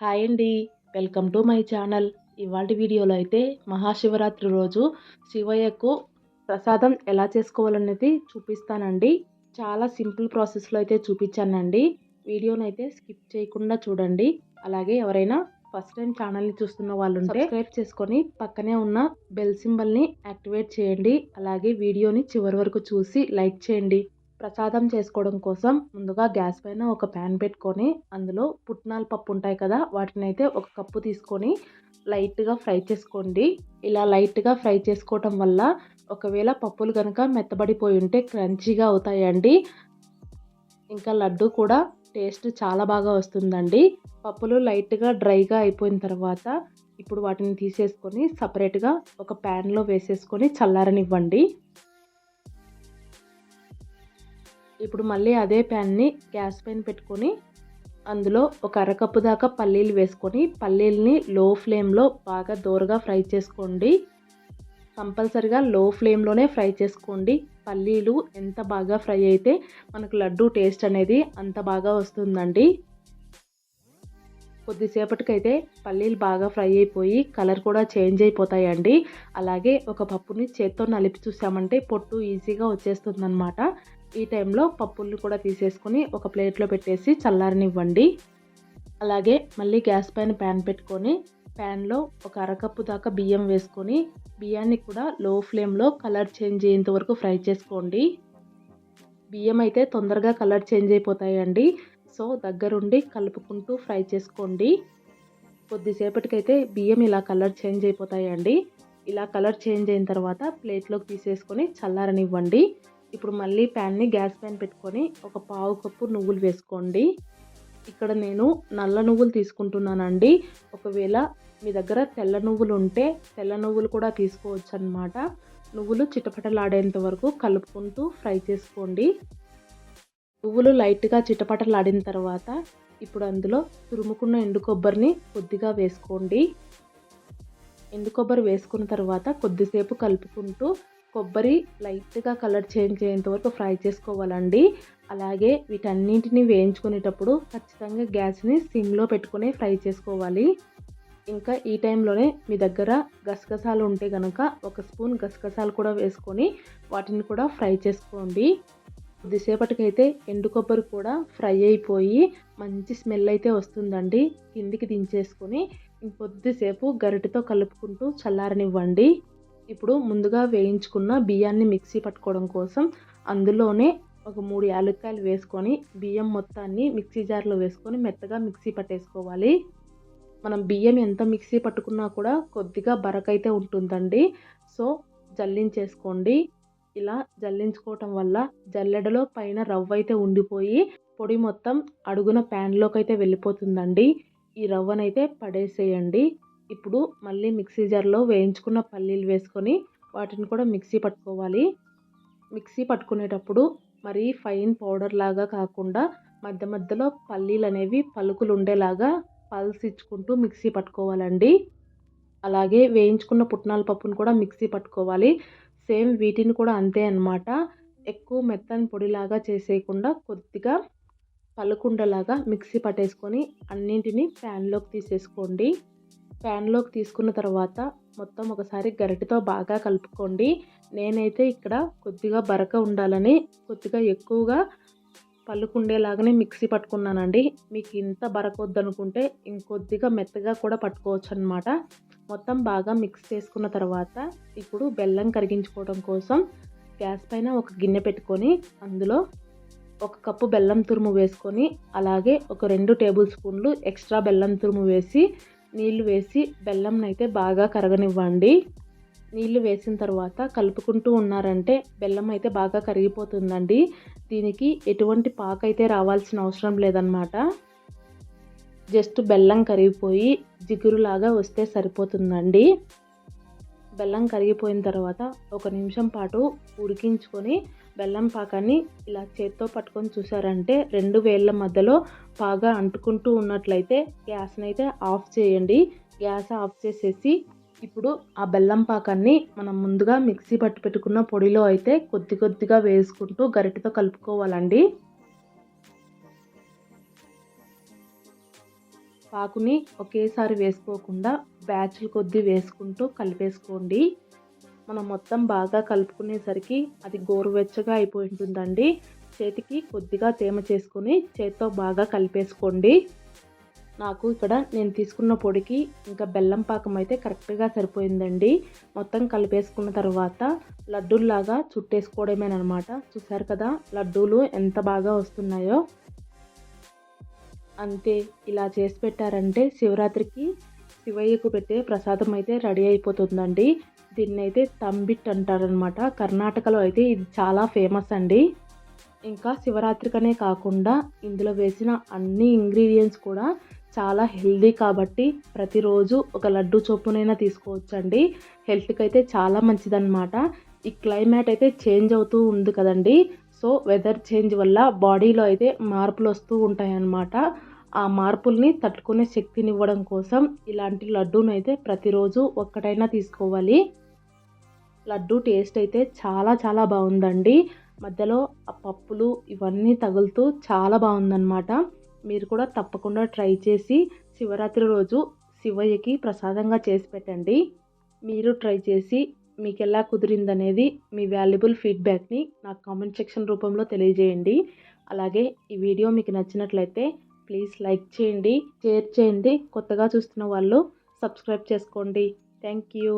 Hi అండి. Welcome to my channel. ఇవాళ వీడియోలో అయితే మహాశివరాత్రి రోజు శివయ్యకు ప్రసాదం ఎలా చేసుకోవాలనేది చూపిస్తానండి. చాలా సింపుల్ ప్రాసెస్లో అయితే చూపించానండి. వీడియోని అయితే స్కిప్ చేయకుండా చూడండి. అలాగే ఎవరైనా ఫస్ట్ టైం ఛానల్ని చూస్తున్న వాళ్ళు ఉంటే సబ్స్క్రైబ్ చేసుకొని పక్కనే ఉన్న బెల్ సింబల్ని యాక్టివేట్ చేయండి. అలాగే వీడియోని చివరి వరకు చూసి లైక్ చేయండి. ప్రసాదం చేసుకోవడం కోసం ముందుగా గ్యాస్ పైన ఒక ప్యాన్ పెట్టుకొని అందులో పుట్నాల పప్పు ఉంటాయి కదా వాటిని అయితే ఒక కప్పు తీసుకొని లైట్గా ఫ్రై చేసుకోండి. ఇలా లైట్గా ఫ్రై చేసుకోవటం వల్ల ఒకవేళ పప్పులు కనుక మెత్తబడిపోయి ఉంటే క్రంచీగా అవుతాయండి. ఇంకా లడ్డు కూడా టేస్ట్ చాలా బాగా వస్తుందండి. పప్పులు లైట్గా డ్రైగా అయిపోయిన తర్వాత ఇప్పుడు వాటిని తీసేసుకొని సపరేట్గా ఒక ప్యాన్లో వేసేసుకొని చల్లారనివ్వండి. ఇప్పుడు మళ్ళీ అదే ప్యాన్ని గ్యాస్ పైన పెట్టుకొని అందులో ఒక అరకప్పు దాకా పల్లీలు వేసుకొని పల్లీలని లో ఫ్లేమ్లో బాగా దోరగా ఫ్రై చేసుకోండి. కంపల్సరిగా లో ఫ్లేమ్లోనే ఫ్రై చేసుకోండి. పల్లీలు ఎంత బాగా ఫ్రై అయితే మనకు లడ్డు టేస్ట్ అనేది అంత బాగా వస్తుందండి. కొద్దిసేపటికైతే పల్లీలు బాగా ఫ్రై అయిపోయి కలర్ కూడా చేంజ్ అయిపోతాయండి. అలాగే ఒక పప్పుని చేత్తో నలిపి చూసామంటే పొట్టు ఈజీగా వచ్చేస్తుందన్నమాట. ఈ టైంలో పప్పుల్ని కూడా తీసేసుకొని ఒక ప్లేట్లో పెట్టేసి చల్లారనివ్వండి. అలాగే మళ్ళీ గ్యాస్ పైన ప్యాన్ పెట్టుకొని ప్యాన్లో ఒక అరకప్పు దాకా బియ్యం వేసుకొని బియ్యాన్ని కూడా లో ఫ్లేమ్లో కలర్ చేంజ్ అయ్యేంత వరకు ఫ్రై చేసుకోండి. బియ్యం అయితే తొందరగా కలర్ చేంజ్ అయిపోతాయండి. సో దగ్గరుండి కలుపుకుంటూ ఫ్రై చేసుకోండి. కొద్దిసేపటికైతే బియ్యం ఇలా కలర్ చేంజ్ అయిపోతాయండి. ఇలా కలర్ చేంజ్ అయిన తర్వాత ప్లేట్లోకి తీసేసుకొని చల్లారనివ్వండి. ఇప్పుడు మళ్ళీ ప్యాన్ని గ్యాస్ పైన పెట్టుకొని ఒక పావు కప్పు నువ్వులు వేసుకోండి. ఇక్కడ నేను నల్ల నువ్వులు తీసుకుంటున్నానండి. ఒకవేళ మీ దగ్గర తెల్ల నువ్వులు ఉంటే తెల్ల నువ్వులు కూడా తీసుకోవచ్చు అనమాట నువ్వులు చిటపటలాడేంత వరకు కలుపుకుంటూ ఫ్రై చేసుకోండి. నువ్వులు లైట్గా చిటపటలాడిన తర్వాత ఇప్పుడు అందులో తురుముకున్న ఎండు కొబ్బరిని కొద్దిగా వేసుకోండి. ఎండు కొబ్బరి వేసుకున్న తర్వాత కొద్దిసేపు కలుపుకుంటూ కొబ్బరి లైట్గా కలర్ చేంజ్ అయ్యేంత వరకు ఫ్రై చేసుకోవాలండి. అలాగే వీటన్నింటిని వేయించుకునేటప్పుడు ఖచ్చితంగా గ్యాస్ని సిమ్లో పెట్టుకుని ఫ్రై చేసుకోవాలి. ఇంకా ఈ టైంలోనే మీ దగ్గర గసగసాలు ఉంటే కనుక ఒక స్పూన్ గసగసాలు కూడా వేసుకొని వాటిని కూడా ఫ్రై చేసుకోండి. కొద్దిసేపటికైతే ఎండు కొబ్బరి కూడా ఫ్రై అయిపోయి మంచి స్మెల్ అయితే వస్తుందండి. కిందికి దించేసుకొని ఇంకొద్దిసేపు గరిటతో కలుపుకుంటూ చల్లారనివ్వండి. ఇప్పుడు ముందుగా వేయించుకున్న బియ్యాన్ని మిక్సీ పట్టుకోవడం కోసం అందులోనే ఒక మూడు యాలక్కాయలు వేసుకొని బియ్యం మొత్తాన్ని మిక్సీ జార్లో వేసుకొని మెత్తగా మిక్సీ పట్టేసుకోవాలి. మనం బియ్యం ఎంత మిక్సీ పట్టుకున్నా కూడా కొద్దిగా బరకైతే ఉంటుందండి. సో జల్లించేసుకోండి. ఇలా జల్లించుకోవటం వల్ల జల్లెడలో పైన రవ్వ అయితే ఉండిపోయి పొడి మొత్తం అడుగున ప్యాన్లోకి అయితే వెళ్ళిపోతుందండి. ఈ రవ్వనైతే పడేసేయండి. ఇప్పుడు మళ్ళీ మిక్సీ జార్లో వేయించుకున్న పల్లీలు వేసుకొని వాటిని కూడా మిక్సీ పట్టుకోవాలి. మిక్సీ పట్టుకునేటప్పుడు మరీ ఫైన్ పౌడర్ లాగా కాకుండా మధ్య మధ్యలో పల్లీలు అనేవి పలుకులు ఉండేలాగా పల్స్ ఇచ్చుకుంటూ మిక్సీ పట్టుకోవాలండి. అలాగే వేయించుకున్న పుట్నాల పప్పును కూడా మిక్సీ పట్టుకోవాలి. సేమ్ వీటిని కూడా అంతే అనమాట ఎక్కువ మెత్తని పొడిలాగా చేసేయకుండా కొద్దిగా పలుకుండలాగా మిక్సీ పట్టేసుకొని అన్నింటినీ ప్యాన్లోకి తీసేసుకోండి. ప్యాన్లోకి తీసుకున్న తర్వాత మొత్తం ఒకసారి గరిటెతో బాగా కలుపుకోండి. నేనైతే ఇక్కడ కొద్దిగా బరక ఉండాలని కొద్దిగా ఎక్కువగా పలుకుండేలాగానే మిక్సీ పట్టుకున్నానండి. మీకు ఇంత బరక వద్దనుకుంటే ఇంకొద్దిగా మెత్తగా కూడా పట్టుకోవచ్చు అనమాట మొత్తం బాగా మిక్స్ చేసుకున్న తర్వాత ఇప్పుడు బెల్లం కరిగించుకోవడం కోసం గ్యాస్ పైన ఒక గిన్నె పెట్టుకొని అందులో ఒక కప్పు బెల్లం తురుము వేసుకొని అలాగే ఒక రెండు టేబుల్ స్పూన్లు ఎక్స్ట్రా బెల్లం తురుము వేసి నీళ్ళు వేసి బెల్లం అయితే బాగా కరగనివ్వండి. నీళ్ళు వేసిన తర్వాత కలుపుకుంటూ ఉన్నారంటే బెల్లం అయితే బాగా కరిగిపోతుందండి. దీనికి ఎటువంటి పాక అయితే రావాల్సిన అవసరం లేదన్నమాట. జస్ట్ బెల్లం కరిగిపోయి జిగురులాగా వస్తే సరిపోతుందండి. బెల్లం కరిగిపోయిన తర్వాత ఒక నిమిషం పాటు ఉడికించుకొని బెల్లం పాకాన్ని ఇలా చేత్తో పట్టుకొని చూసారంటే రెండు వేళ్ళ మధ్యలో బాగా అంటుకుంటూ ఉన్నట్లయితే గ్యాస్ని అయితే ఆఫ్ చేయండి. గ్యాస్ ఆఫ్ చేసేసి ఇప్పుడు ఆ బెల్లం పాకాన్ని మనం ముందుగా మిక్సీ పట్టి పెట్టుకున్న పొడిలో అయితే కొద్ది కొద్దిగా వేసుకుంటూ గరిటతో కలుపుకోవాలండి. పాకుని ఒకేసారి వేసుకోకుండా బ్యాచ్లు కొద్దీ వేసుకుంటూ కలిపేసుకోండి. మనం మొత్తం బాగా కలుపుకునేసరికి అది గోరువెచ్చగా అయిపోయి ఉంటుందండి చేతికి కొద్దిగా తేమ చేసుకుని చేత్తో బాగా కలిపేసుకోండి. నాకు ఇక్కడ నేను తీసుకున్న పొడికి ఇంకా బెల్లం పాకం అయితే కరెక్ట్గా సరిపోయిందండి. మొత్తం కలిపేసుకున్న తర్వాత లడ్డూల్లాగా చుట్టేసుకోవడమేనమాట చూసారు కదా లడ్డూలు ఎంత బాగా వస్తున్నాయో. అంతే ఇలా చేసి పెట్టారంటే శివరాత్రికి శివయ్యకు పెట్టే ప్రసాదం అయితే రెడీ అయిపోతుందండి. దీన్ని అయితే తంబిట్ అంటారనమాట కర్ణాటకలో అయితే ఇది చాలా ఫేమస్ అండి. ఇంకా శివరాత్రికనే కాకుండా ఇందులో వేసిన అన్ని ఇంగ్రీడియంట్స్ కూడా చాలా హెల్దీ కాబట్టి ప్రతిరోజు ఒక లడ్డు చొప్పునైనా తీసుకోవచ్చండి. హెల్త్కి అయితే చాలా మంచిదన్నమాట. ఈ క్లైమేట్ అయితే చేంజ్ అవుతూ ఉంది కదండి. సో వెదర్ చేంజ్ వల్ల బాడీలో అయితే మార్పులు వస్తూ ఉంటాయన్నమాట. ఆ మార్పుల్ని తట్టుకునే శక్తిని ఇవ్వడం కోసం ఇలాంటి లడ్డూను అయితే ప్రతిరోజు ఒక్కటైనా తీసుకోవాలి. లడ్డు టేస్ట్ అయితే చాలా చాలా బాగుందండి. మధ్యలో ఆ పప్పులు ఇవన్నీ తగులుతూ చాలా బాగుందన్నమాట. మీరు కూడా తప్పకుండా ట్రై చేసి శివరాత్రి రోజు శివయ్యకి ప్రసాదంగా చేసి పెట్టండి. మీరు ట్రై చేసి మీకు ఎలా కుదిరిందనేది మీ వాల్యుబుల్ ఫీడ్బ్యాక్ని నాకు కామెంట్ సెక్షన్ రూపంలో తెలియజేయండి. అలాగే ఈ వీడియో మీకు నచ్చినట్లయితే ప్లీజ్ లైక్ చేయండి షేర్ చేయండి. కొత్తగా చూస్తున్న వాళ్ళు సబ్స్క్రైబ్ చేసుకోండి. Thank you.